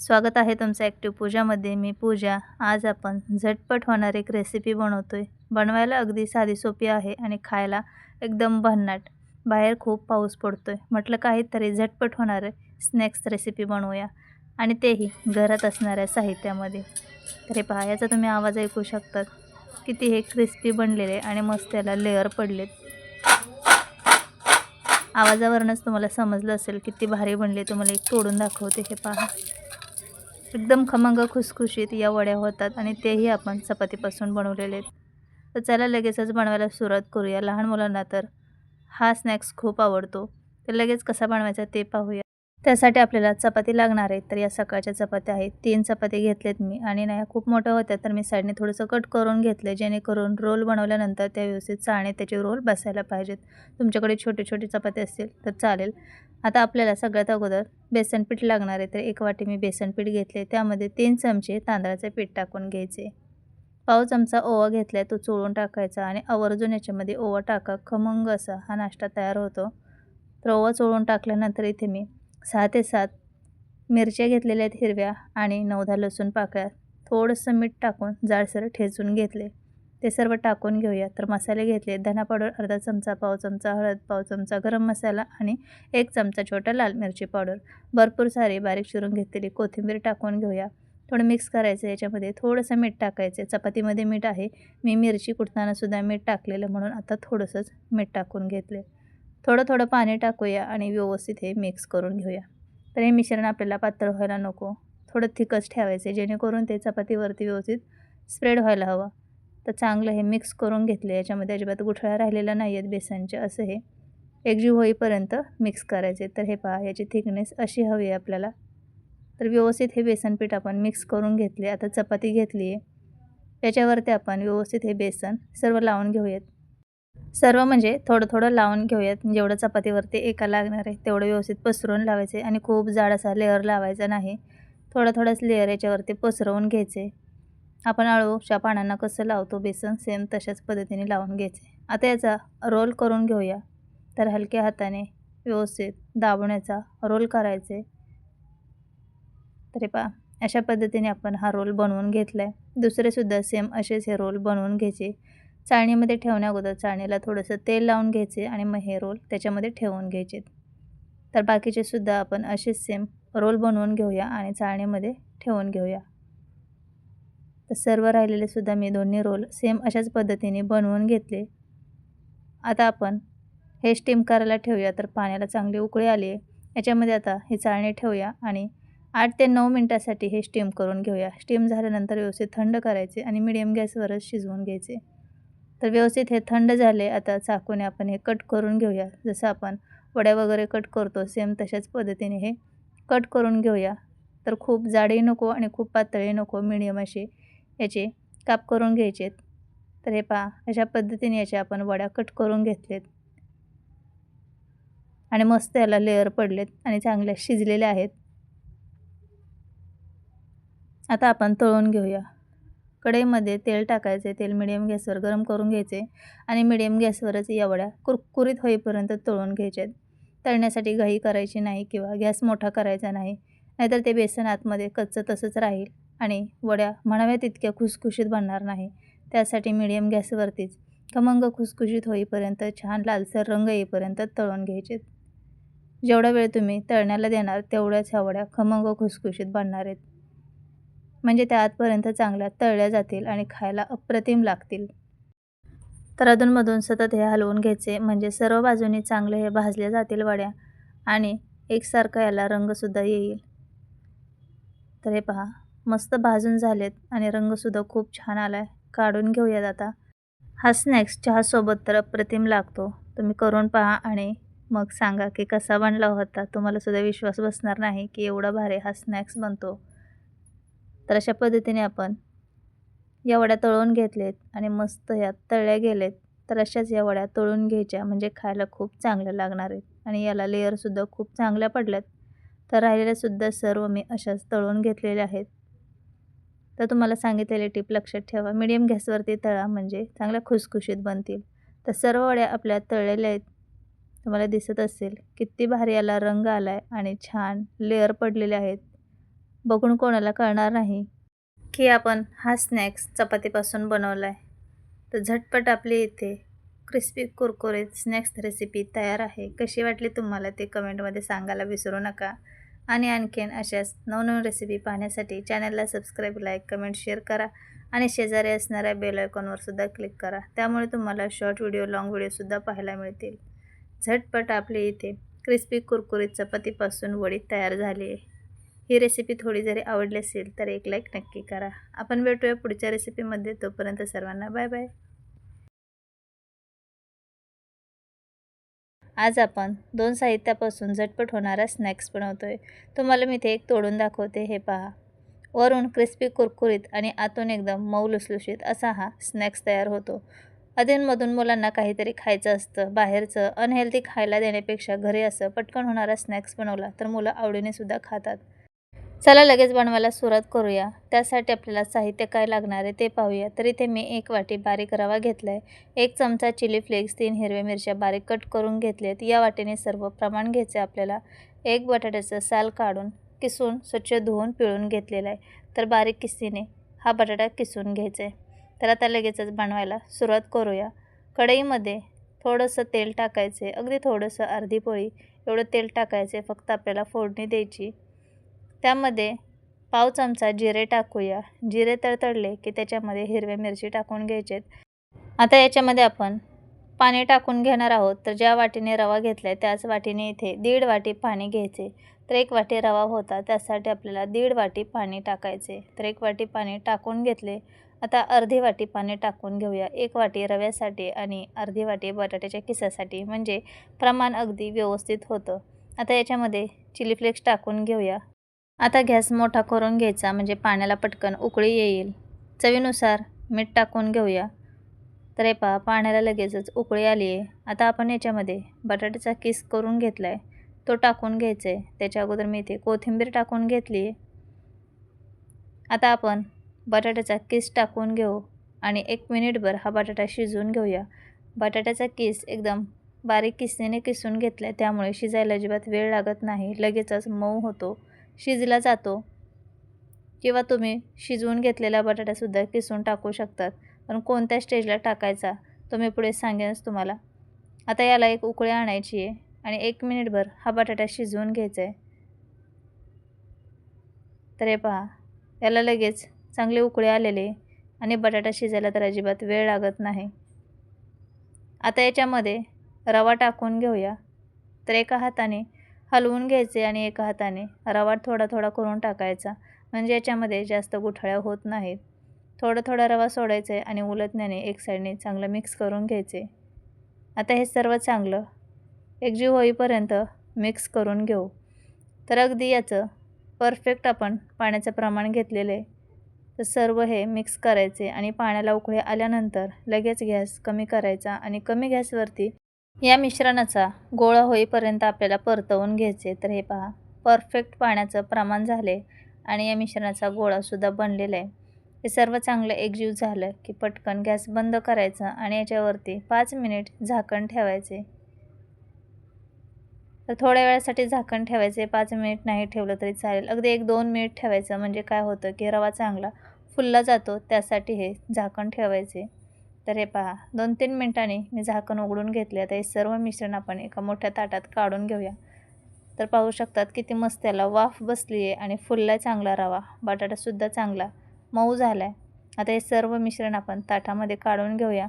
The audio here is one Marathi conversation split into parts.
स्वागत आहे तुमचं ॲक्टिव्ह पूजामध्ये. मी पूजा. आज आपण झटपट होणारी एक रेसिपी बनवतो आहे बनवायला अगदी साधी सोपी आहे आणि खायला एकदम भन्नाट. बाहेर खूप पाऊस पडतो आहे म्हटलं काहीतरी झटपट होणारे स्नॅक्स रेसिपी बनवूया. आणि तेही घरात असणाऱ्या साहित्यामध्ये. तर हे पहा याचा तुम्ही आवाज ऐकू शकतात. किती हे क्रिस्पी बनलेले आणि मस्त त्याला लेअर पडलेत. आवाजावरूनच तुम्हाला समजलं असेल किती भारी बनले. तुम्हाला एक तोडून दाखवते. हे पहा. एकदम खमंग खुसखुशीत या वड्या होतात आणि तेही आपण चपातीपासून बनवलेले आहेत. तर चला लगेचच बनवायला सुरुवात करूया. लहान मुलांना तर हा स्नॅक्स खूप आवडतो. तर लगेच कसा बनवायचा ते पाहूया. त्यासाठी आपल्याला चपाती लागणार आहे. तर या सकाळच्या चपात्या आहेत. तीन चपाती घेतलेत मी आणि नाही खूप मोठ्या होत्या. तर मी साईडने थोडंसं कट करून घेतलं जेणेकरून रोल बनवल्यानंतर त्या व्यवस्थित चाळणे त्याचे रोल बसायला पाहिजेत. तुमच्याकडे छोटे छोटे चपाती असतील तर चालेल. आता आपल्याला सगळ्यात अगोदर बेसनपीठ लागणार आहे. तर एक वाटी मी बेसन पीठ घेतले त्यामध्ये तीन चमचे तांदळाचे पीठ टाकून घ्यायचे. पाव चमचा ओवा घेतला आहे तो चोळून टाकायचा आणि आवर्जून याच्यामध्ये ओवा टाका. खमंग असा हा नाश्ता तयार होतो. तर ओवा चोळून टाकल्यानंतर इथे मी सहा ते सात मिरच्या घेतलेल्या आहेत हिरव्या आणि नवधा लसूण पाकळ्या. थोडंसं मीठ टाकून जाडसर ठेचून घेतले. ते सर्व टाकून घेऊया. तर मसाले घेतले. धना पावडर अर्धा चमचा पाव चमचा हळद पाव चमचा गरम मसाला आणि एक चमचा छोटा लाल मिरची पावडर. भरपूर सारी बारीक चिरून घेतलेली कोथिंबीर टाकून घेऊया. थोडं मिक्स करायचं याच्यामध्ये. थोडंसं मीठ टाकायचं चपातीमध्ये मीठ आहे. मी मिरची कुटतानासुद्धा मीठ टाकलेलं म्हणून आता थोडंसंच मीठ टाकून घेतले. थोडं थोडं पाणी टाकूया आणि व्यवस्थित हे मिक्स करून घेऊया. तर हे मिश्रण आपल्याला पातळ व्हायला नको. थोडं थिकच ठेवायचं जेणेकरून ते चपातीवरती व्यवस्थित स्प्रेड व्हायला हवं. तर चांगलं हे मिक्स करून घेतले याच्यामध्ये अजिबात गुठळ्या राहिलेल्या नाही आहेत बेसनचे असं हे एकजीव होईपर्यंत मिक्स करायचे. तर हे पहा याची थिकनेस अशी हवी आहे आपल्याला. तर व्यवस्थित हे बेसन पीठ आपण मिक्स करून घेतले. आता चपाती घेतली आहे त्याच्यावरती आपण व्यवस्थित हे बेसन सर्व लावून घेऊयात. सर्व म्हणजे थोडं थोडं लावून घेऊयात. जेवढं चपातीवरती एका लागणार आहे तेवढं व्यवस्थित पसरवून लावायचे आणि खूप जाड असा लेअर लावायचा नाही. थोडं थोडंच लेअर याच्यावरती पसरवून घ्यायचे. आपण अळूच्या पानांना कसं लावतो बेसन सेम तशाच पद्धतीने लावून घ्यायचे. आता याचा रोल करून घेऊया. तर हलक्या हाताने व्यवस्थित दाबण्याचा रोल करायचे. तरी पा अशा पद्धतीने आपण हा रोल बनवून घेतला आहे दुसरेसुद्धा सेम असेच हे रोल बनवून घ्यायचे. चाळणीमध्ये ठेवण्या अगोदर चाळणीला थोडंसं तेल लावून घ्यायचे आणि मग हे रोल त्याच्यामध्ये ठेवून घ्यायचे. तर बाकीचे सुद्धा आपण असेच सेम रोल बनवून घेऊया आणि चाळणीमध्ये ठेवून घेऊया. तर सर्व राहिलेले सुद्धा मी दोन्ही रोल सेम अशाच पद्धतीने बनवून घेतले. आता आपण हे स्टीम करायला ठेवूया तर पाण्याला चांगली उकळी आली आहे. याच्यामध्ये आता हे चाळणी ठेवूया आणि आठ ते नऊ मिनटासाठी हे स्टीम करून घेऊया. स्टीम झाल्यानंतर व्यवस्थित थंड करायचे आणि मिडियम गॅसवरच शिजवून घ्यायचे. तर व्यवस्थित हे थंड झाले. आता चाकूने आपण हे कट करून घेऊया. जसं आपण वड्या वगैरे कट करतो सेम तशाच पद्धतीने हे कट करून घेऊया. तर खूप जाडही नको आणि खूप पातळही नको मिडियम असे याचे काप करून घ्यायचे. तर हे पहा अशा पद्धतीने याचे आपण वड्या कट करून घेतलेत. आणि मस्त याला लेअर पडलेत आणि चांगल्या शिजलेल्या आहेत. आता आपण तळून घेऊया. कढईमध्ये तेल टाकायचे तेल मिडियम गॅसवर गरम करून घ्यायचे आणि मिडियम गॅसवरच एवढ्या कुरकुरीत होईपर्यंत तळून घ्यायचे. तळण्यासाठी घाई करायची नाही किंवा गॅस मोठा करायचा नाही नाहीतर ते बेसन आतमध्ये कच्चं तसंच राहील आणि वड्या म्हणाव्या तितक्या खुसखुशीत बनणार नाही. त्यासाठी मिडियम गॅसवरतीच खमंग खुसखुशीत होईपर्यंत छान लालसर रंग येईपर्यंत तळून घ्यायचे. जेवढा वेळ तुम्ही तळण्याला देणार तेवढ्याच ह्या वड्या खमंग खुसखुशीत बनणार आहेत. म्हणजे त्या आतपर्यंत चांगल्या तळल्या जातील आणि खायला अप्रतिम लागतील. तर अधूनमधून सतत हे हलवून घ्यायचे म्हणजे सर्व बाजूनी चांगले हे भाजल्या जातील वड्या आणि एकसारखा याला रंगसुद्धा येईल. तर हे पहा मस्त भाजून झालेत आणि रंगसुद्धा खूप छान आला आहे काढून घेऊयात आता. हा स्नॅक्स चहासोबत तर अप्रतिम लागतो. तुम्ही करून पहा आणि मग सांगा की कसा बनला होता. तुम्हाला सुद्धा विश्वास बसणार नाही की एवढा भारी हा स्नॅक्स बनतो. तर अशा पद्धतीने आपण या वड्या तळून घेतलेत आणि मस्त ह्या तळल्या गेलेत. तर अशाच या वड्या तळून घ्यायच्या म्हणजे खायला खूप चांगल्या लागणार आहेत. आणि याला लेअरसुद्धा खूप चांगल्या पडल्यात. तर राहिलेल्यासुद्धा सर्व मी अशाच तळून घेतलेल्या आहेत. तर तुम्हाला सांगितलेले टीप लक्षात ठेवा. मिडियम गॅसवरती तळा म्हणजे चांगल्या खुसखुशीत बनतील. तर सर्व वड्या आपल्या तळलेल्या आहेत. तुम्हाला दिसत असेल किती भारी याला रंग आला आहे आणि छान लेअर पडलेले आहेत. बघून कोणाला कळणार नाही. की आपण हा स्नॅक्स चपातीपासून बनवला आहे तर झटपट आपली इथे क्रिस्पी कुरकुरीत स्नॅक्स रेसिपी तयार आहे. कशी वाटली तुम्हाला ते कमेंटमध्ये सांगायला विसरू नका. आणि आणखीन अशाच नवनवीन रेसिपी पाहण्यासाठी चॅनलला सबस्क्राईब लाईक कमेंट शेअर करा. आणि शेजारी असणाऱ्या बेल आयकॉनवर सुद्धा क्लिक करा. त्यामुळे तुम्हाला शॉर्ट व्हिडिओ लाँग व्हिडिओसुद्धा पाहायला मिळतील. झटपट आपले इथे क्रिस्पी कुरकुरीत चपातीपासून वडी तयार झाली आहे. ही रेसिपी थोडी जरी आवडली असेल तर एक लाईक नक्की करा. आपण भेटूया पुढच्या रेसिपीमध्ये तोपर्यंत सर्वांना बाय बाय आज आपण दोन साहित्यापासून झटपट होणारा स्नॅक्स बनवतो आहे तुम्हाला मी ते एक तोडून दाखवते. हे पहा. वरून क्रिस्पी कुरकुरीत आणि आतून एकदम मऊ लुसलुशीत असा हा स्नॅक्स तयार होतो. अधूनमधून मुलांना काहीतरी खायचं असतं. बाहेरचं अनहेल्दी खायला देण्यापेक्षा घरी असं पटकन होणारा स्नॅक्स बनवला तर मुलं आवडीने सुद्धा खातात. चला लगेच बनवायला सुरुवात करूया. त्यासाठी आपल्याला साहित्य काय लागणार आहे ते पाहूया. तर इथे मी एक वाटी बारीक रवा घेतला आहे एक चमचा चिली फ्लेक्स तीन हिरव्या मिरच्या बारीक कट करून घेतल्यात या वाटीने सर्व प्रमाण घ्यायचे आपल्याला. एक बटाट्याचं साल काढून किसून स्वच्छ धुवून पिळून घेतलेला आहे. तर बारीक किसीने हा बटाटा किसून घ्यायचा आहे. तर आता लगेचच बनवायला सुरुवात करूया. कढईमध्ये थोडंसं तेल टाकायचं आहे. अगदी थोडंसं अर्धी पोळी. एवढं तेल टाकायचं आहे. फक्त आपल्याला फोडणी द्यायची. त्यामध्ये पाव चमचा जिरे टाकूया. जिरे तडतडले की त्याच्यामध्ये हिरव्या मिरची टाकून घ्यायचेत. आता याच्यामध्ये आपण पाणी टाकून घेणार आहोत. तर ज्या वाटीने रवा घेतला आहे त्याच वाटीने इथे दीड वाटी पाणी घ्यायचे. तर एक वाटी रवा होता त्यासाठी आपल्याला दीड वाटी पाणी टाकायचे. तर एक वाटी पाणी टाकून घेतले. आता अर्धी वाटी पाणी टाकून घेऊया. एक वाटी रव्यासाठी आणि अर्धी वाटी बटाट्याच्या किसासाठी. म्हणजे प्रमाण अगदी व्यवस्थित होतं. आता याच्यामध्ये चिली फ्लेक्स टाकून घेऊया. आता गॅस मोठा करून घ्यायचा म्हणजे पाण्याला पटकन उकळी येईल. चवीनुसार मीठ टाकून घेऊया. तर हे पहा पाण्याला लगेचच उकळी आली आहे. आता आपण याच्यामध्ये बटाट्याचा किस करून घेतला आहे तो टाकून घ्यायचा आहे त्याच्या अगोदर मी इथे कोथिंबीर टाकून घेतली आहे. आता आपण बटाट्याचा किस टाकून घेऊ आणि एक मिनिटभर हा बटाटा शिजवून घेऊया. बटाट्याचा किस एकदम बारीक किसणीने किसून घेतला आहे त्यामुळे शिजायला अजिबात वेळ लागत नाही. लगेचच मऊ होतो. शिजला जातो. किंवा तुम्ही शिजवून घेतलेला बटाटासुद्धा किसून टाकू शकतात. पण कोणत्या स्टेजला टाकायचा तो मी पुढे सांगेनच तुम्हाला. आता याला एक उकळी आणायची आहे आणि एक मिनिटभर हा बटाटा शिजवून घ्यायचा आहे. तर हे पहा याला लगेच चांगले उकळे आलेले आणि बटाटा शिजायला तर अजिबात वेळ लागत नाही. आता याच्यामध्ये रवा टाकून घेऊया. तर एका हाताने हलवून घ्यायचे आणि एका हाताने रवा थोडा थोडा करून टाकायचा. म्हणजे याच्यामध्ये जास्त गुठळ्या होत नाहीत. थोडं थोडा रवा सोडायचा आहे आणि उलटण्याने एक साईडने चांगलं मिक्स करून घ्यायचे. आता हे सर्व चांगलं एकजीव होईपर्यंत मिक्स करून घेऊ. तर अगदी याचं परफेक्ट आपण पाण्याचं प्रमाण घेतलेलं आहे तर सर्व हे मिक्स करायचे आणि पाण्याला उकळी आल्यानंतर लगेच गॅस कमी करायचा आणि कमी गॅसवरती या मिश्रणाचा गोळा होईपर्यंत आपल्याला परतवून घ्यायचे. तर हे पहा परफेक्ट पाण्याचं प्रमाण झाले आणि या मिश्रणाचा गोळासुद्धा बनलेला आहे. हे सर्व चांगलं एकजीव झालं की पटकन गॅस बंद करायचा आणि याच्यावरती पाच मिनिट झाकण ठेवायचे. तर थोड्या वेळासाठी झाकण ठेवायचे. पाच मिनिट नाही ठेवलं तरी चालेल. अगदी एक दोन मिनिट ठेवायचं. म्हणजे काय होतं की रवा चांगला फुलला जातो त्यासाठी हे झाकण ठेवायचे. तर हे पहा दोन तीन मिनटांनी मी झाकण उघडून घेतले. आता हे सर्व मिश्रण आपण एका मोठ्या ताटात काढून घेऊया. तर पाहू शकतात किती मस्त त्याला वाफ बसली आहे आणि फुलला चांगला रवा. बटाटासुद्धा चांगला. मऊ झाला आहे आता हे सर्व मिश्रण आपण ताटामध्ये काढून घेऊया.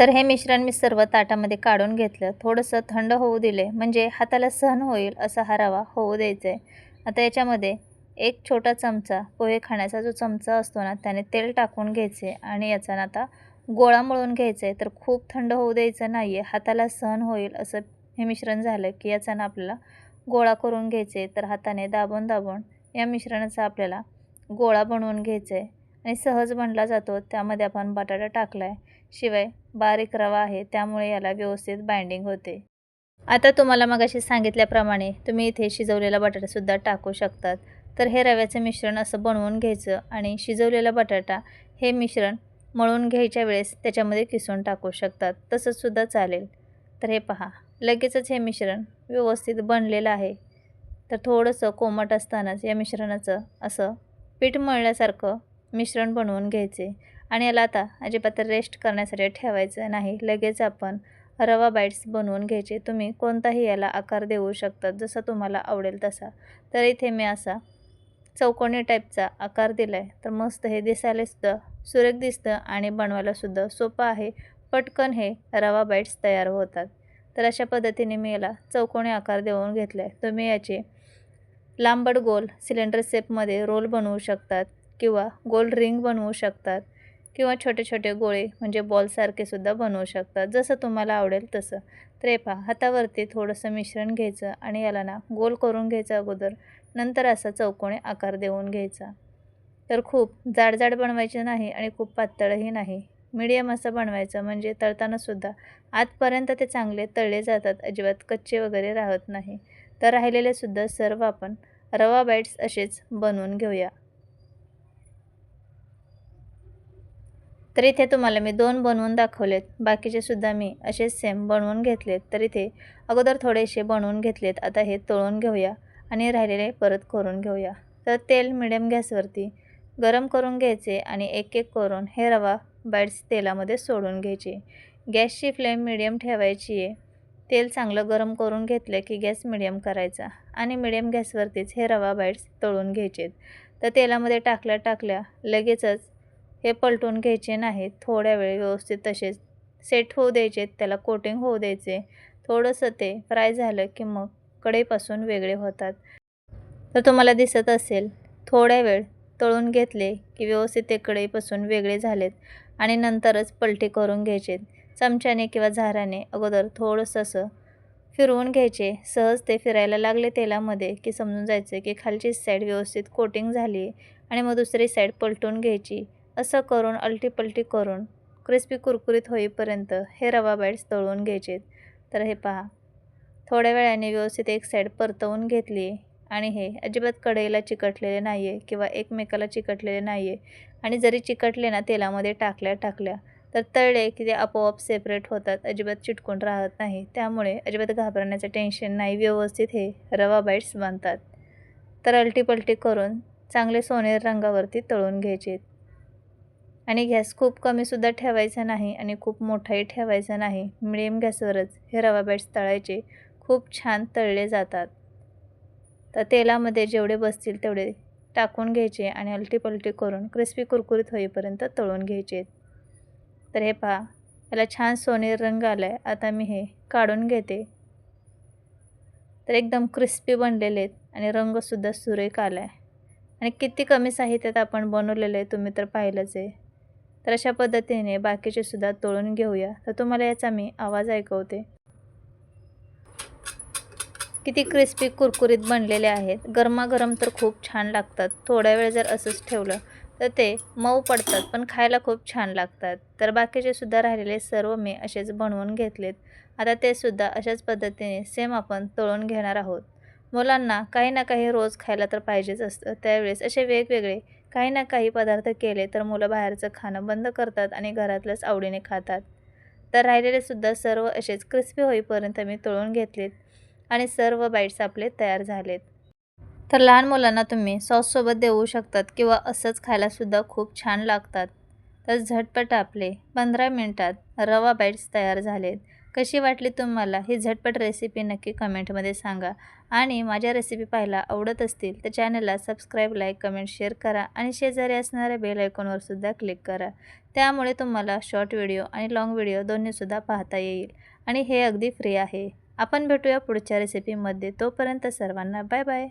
तर हे मिश्रण मी सर्व ताटामध्ये काढून घेतलं. थोडंसं थंड होऊ दिले. म्हणजे हाताला सहन होईल असा हा रवा होऊ द्यायचा आहे आता याच्यामध्ये एक छोटा चमचा पोहे खाण्याचा जो चमचा असतो ना त्याने तेल टाकून घ्यायचे आणि याचा आता गोळा मळून घ्यायचा आहे तर खूप थंड होऊ द्यायचं नाही आहे हाताला सहन होईल असं हे मिश्रण झालं की याचा ना आपल्याला गोळा करून घ्यायचे तर हाताने दाबून दाबून या मिश्रणाचा आपल्याला गोळा बनवून घ्यायचा आहे आणि सहज बनला जातो त्यामध्ये आपण बटाटा टाकला आहे शिवाय बारीक रवा आहे त्यामुळे याला व्यवस्थित बाइंडिंग होते. आता तुम्हाला मगाशी सांगितल्याप्रमाणे तुम्ही इथे शिजवलेला बटाटासुद्धा टाकू शकतात. तर हे रव्याचं मिश्रण असं बनवून घ्यायचं आणि शिजवलेला बटाटा हे मिश्रण मळून घ्यायच्या वेळेस त्याच्यामध्ये किसून टाकू शकतात. तसंसुद्धा चालेल. तर हे पहा. लगेचच हे मिश्रण व्यवस्थित बनलेलं आहे. तर थोडंसं कोमट असतानाच या मिश्रणाचं असं पीठ मळल्यासारखं मिश्रण बनवून घ्यायचे. आणि याला आता अजिबात रेस्ट करण्यासाठी ठेवायचं नाही. लगेच आपण रवा बाईट्स बनवून घ्यायचे. तुम्ही कोणताही याला आकार देऊ शकता. जसा तुम्हाला आवडेल तसा. तर इथे मी असा चौकोनी टाईपचा आकार दिला आहे तर मस्त हे दिसायलासुद्धा सुरेख दिसतं आणि बनवायलासुद्धा सोपं आहे. पटकन हे रवा बाईट्स तयार होतात. तर अशा पद्धतीने मी याला चौकोनी आकार देऊन घेतला आहे तुम्ही याचे लांबड गोल सिलेंडर शेपमध्ये रोल बनवू शकतात किंवा गोल रिंग बनवू शकतात किंवा छोटे छोटे गोळे म्हणजे बॉलसारखे सुद्धा बनवू शकतात. जसं तुम्हाला आवडेल तसं. तर पहा हातावरती थोडंसं मिश्रण घ्यायचं आणि याला ना गोल करून घ्यायचं अगोदर. नंतर असा चौकोनी आकार देऊन घ्यायचा. तर खूप जाडजाड बनवायचे नाही आणि खूप पातळही नाही. मीडियम असं बनवायचं म्हणजे तळतानासुद्धा आतपर्यंत ते चांगले तळले जातात अजिबात कच्चे वगैरे राहत नाही. तर राहिलेलेसुद्धा सर्व आपण रवा बाईट्स असेच बनवून घेऊया. तर इथे तुम्हाला मी दोन बनवून दाखवलेत. बाकीचे सुद्धा मी असेच सेम बनवून घेतलेत. तर इथे अगोदर थोडेसे बनवून घेतलेत. आता हे तळून घेऊया आणि राहिलेले परत करून घेऊया. तर तेल मिडियम गॅसवरती गरम करून घ्यायचे आणि एक एक करून हे रवा बाईट्स तेलामध्ये सोडून घ्यायचे. गॅसची फ्लेम मिडियम ठेवायची आहे. तेल चांगलं गरम करून घेतलं की गॅस मिडियम करायचा आणि मिडियम गॅसवरतीच हे रवा बाईट्स तळून घ्यायचे तर तेलामध्ये टाकल्या टाकल्या लगेचच हे पलटून घ्यायचे नाहीत. थोड्या वेळ व्यवस्थित तसेच सेट होऊ द्यायचे त्याला कोटिंग होऊ द्यायचे. थोडंसं ते फ्राय झालं की मग कढईपासून वेगळे होतात. तर तुम्हाला दिसत असेल थोड्या वेळ तळून घेतले की व्यवस्थित ते कढईपासून वेगळे झालेत आणि नंतरच पलटी करून घ्यायचे. चमच्याने किंवा झाराने अगोदर थोडंसं असं फिरवून घ्यायचे. सहज ते फिरायला लागले तेलामध्ये की समजून जायचं की खालची साईड व्यवस्थित कोटिंग झाली आणि मग दुसरी साईड पलटून घ्यायची. असं करून अलटीपलटी करून क्रिस्पी कुरकुरीत होईपर्यंत हे रवा बाईट्स तळून घ्यायचे तर हे पहा. थोड्या वेळाने व्यवस्थित एक साईड परतवून घेतली आणि हे अजिबात कढईला चिकटलेले नाही आहे किंवा एकमेकाला चिकटलेले नाही आहे आणि जरी चिकटले ना तेलामध्ये टाकल्या टाकल्या तर तळले की ते आपोआप सेपरेट होतात अजिबात चिटकून राहत नाही. त्यामुळे अजिबात घाबरण्याचं टेन्शन नाही व्यवस्थित हे रवा बाईट्स बनतात. तर अलटीपलटी करून चांगले सोनेर रंगावरती तळून घ्यायचे आणि गॅस खूप कमीसुद्धा ठेवायचा नाही आणि खूप मोठाही ठेवायचा नाही. मिडियम गॅसवरच हे रवा बॅट्स तळायचे. खूप छान तळले जातात. तर तेलामध्ये जेवढे बसतील तेवढे टाकून घ्यायचे आणि अलटीपलटी करून क्रिस्पी कुरकुरीत होईपर्यंत तळून घ्यायचे. तर हे पहा याला छान सोनेर रंग आला आहे आता मी हे काढून घेते. तर एकदम क्रिस्पी बनलेले आहेत आणि रंगसुद्धा सुरेख आला आहे आणि किती कमी साहित्यात आपण बनवलेलं आहे तुम्ही तर पाहिलंच आहे. तर अशा पद्धतीने बाकीचे सुद्धा तळून घेऊया. तर तुम्हाला याचा मी आवाज ऐकवते. किती क्रिस्पी कुरकुरीत बनलेले आहेत. गरमागरम तर खूप छान लागतात. थोड्या वेळ जर असंच ठेवलं तर ते मऊ पडतात पण खायला खूप छान लागतात. तर बाकीचे सुद्धा राहिलेले सर्व मी असेच बनवून घेतलेत. आता ते सुद्धा अशाच पद्धतीने सेम आपण तळून घेणार आहोत. मुलांना काही ना काही रोज खायला तर पाहिजेच असतं. त्यावेळेस असे वेगवेगळे काही ना काही पदार्थ केले तर मुलं बाहेरचं खाणं बंद करतात आणि घरातलंच आवडीने खातात. तर राहिलेले सुद्धा सर्व असेच क्रिस्पी होईपर्यंत मी तळून घेतलेत आणि सर्व बाईट्स आपले तयार झालेत. तर लहान मुलांना तुम्ही सॉससोबत देऊ शकतात किंवा असंच खायलासुद्धा खूप छान लागतात. तर झटपट आपले पंधरा मिनटात रवा बाईट्स तयार झालेत. कशी वाटली तुम्हाला? ही झटपट रेसिपी नक्की कमेंटमध्ये सांगा. आणि माझ्या रेसिपी पाहायला आवडत असतील तर चॅनलला सबस्क्राईब लाईक कमेंट शेअर करा आणि शेजारी असणाऱ्या बेल आयकॉनवर सुद्धा क्लिक करा. त्यामुळे तुम्हाला शॉर्ट व्हिडिओ आणि लाँग व्हिडिओ दोन्हीसुद्धा पाहता येईल. आणि हे अगदी फ्री आहे. आपण भेटूया पुढच्या रेसिपीमध्ये तोपर्यंत सर्वांना बाय बाय